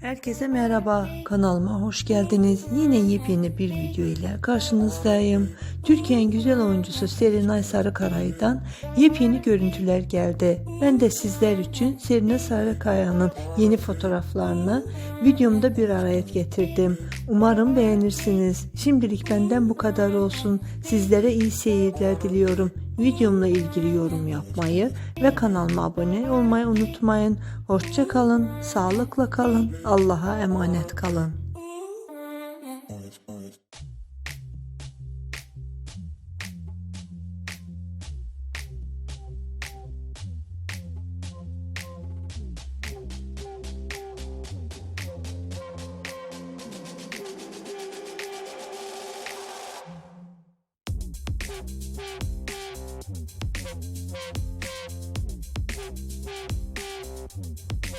Herkese merhaba, kanalıma hoş geldiniz. Yine yepyeni bir video ile karşınızdayım. Türkiye'nin güzel oyuncusu Serenay Sarıkaray'dan yepyeni görüntüler geldi. Ben de sizler için Serenay Sarıkaya'nın yeni fotoğraflarını videomda bir araya getirdim. Umarım beğenirsiniz. Şimdilik benden bu kadar olsun. Sizlere iyi seyirler diliyorum videomla ilgili yorum yapmayı ve kanalıma abone olmayı unutmayın. Hoşça kalın, sağlıkla kalın, Allah'a emanet kalın. Thank.